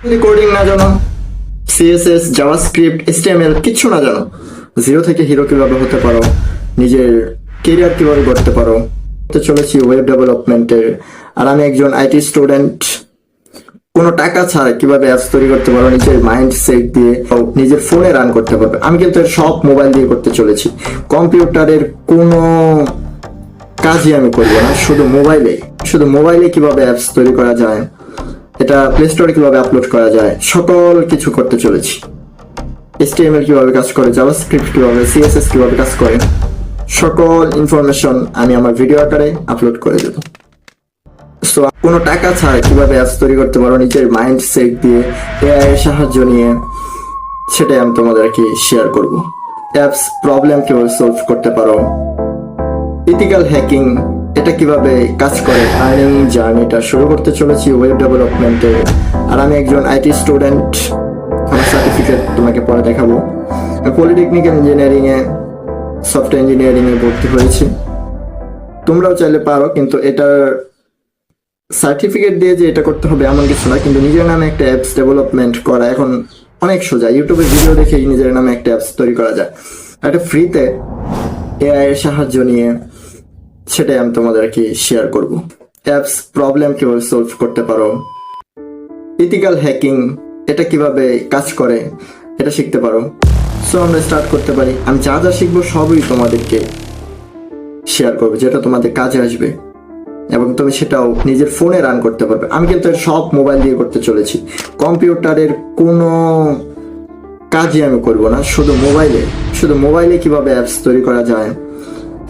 Coding না জানো CSS JavaScript HTML কিচ্ছু না জানো। জিরো থেকে হিরো কীভাবে হতে পারো, নিজের কেরিয়ার কীভাবে করতে পারো তো চলেছি ওয়েব ডেভেলপমেন্টের আর আমি একজন আইটি স্টুডেন্ট কোনো টাকা ছাড়া কীভাবে অ্যাপস তৈরি করতে পারো, নিজের মাইন্ড সেট দিয়ে নিজের ফোনে রান করতে পারবে। আমি কিন্তু সব মোবাইল দিয়ে করতে চলেছি। কম্পিউটারের কোনো কাজই আমি করব না, শুধু মোবাইলে শুধু মোবাইলে কীভাবে অ্যাপস তৈরি করা যায় এটা প্লে স্টোরে কীভাবে আপলোড করা যায়? সকল কিছু করতে চলেছি। HTML কীভাবে কাজ করে জাভাস্ক্রিপ্ট কীভাবে সিএসএস কীভাবে কাজ করে, সকল ইনফরমেশন আমি আমার ভিডিও আকারে আপলোড করে দেব। সো কোনো টাকা ছাড়া কীভাবে অ্যাপস তৈরি করতে পারো নিজের মাইন্ড সেট দিয়ে এআই এর সাহায্য নিয়ে, সেটাই আমি তোমাদেরকে শেয়ার করব। অ্যাপস প্রবলেম কীভাবে সলভ করতে পারো? ইথিক্যাল হ্যাকিং এটা কীভাবে কাজ করে? আর্নিং জার্নিটা শুরু করতে চলেছি ওয়েব ডেভেলপমেন্টে আর আমি একজন আইটি স্টুডেন্ট আমার সার্টিফিকেট তোমাকে পরে দেখাবো। পলিটেকনিক্যাল ইঞ্জিনিয়ারিং এ সফটওয়্যার ইঞ্জিনিয়ারিংয়ে ভর্তি হয়েছি। তোমরাও চাইলে পারো, কিন্তু এটার সার্টিফিকেট দিয়ে যে এটা করতে হবে এমন কিছু না, কিন্তু নিজের নামে একটা অ্যাপস ডেভেলপমেন্ট করা এখন অনেক সোজা। ইউটিউবে ভিডিও দেখেই নিজের নামে একটা অ্যাপস তৈরি করা যায়। একটা ফ্রিতে এআই এর সাহায্য নিয়ে সেটাই আমি তোমাদেরকে শেয়ার করব। অ্যাপস প্রবলেম কীভাবে সলভ করতে পারো? ইথিক্যাল হ্যাকিং এটা কীভাবে কাজ করে? এটা শিখতে পারো। সো আমরা স্টার্ট করতে পারি। আমি যা যা শিখব সবই তোমাদেরকে শেয়ার করব, যেটা তোমাদের কাজে আসবে। এবং তুমি সেটাও নিজের ফোনে রান করতে পারবে। আমি কিন্তু সব মোবাইল দিয়ে করতে চলেছি। কম্পিউটারের কোনো কাজই আমি করব না। শুধু মোবাইলে শুধু মোবাইলে কীভাবে অ্যাপস তৈরি করা যায়?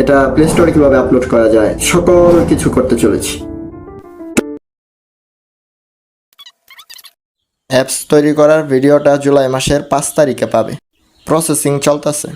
এটা প্লে স্টোরে কীভাবে আপলোড করা যায়? সকল কিছু করতে চলেছি। অ্যাপস তৈরি করার ভিডিওটা জুলাই মাসের পাঁচ তারিখে পাবে। প্রসেসিং চলতেছে।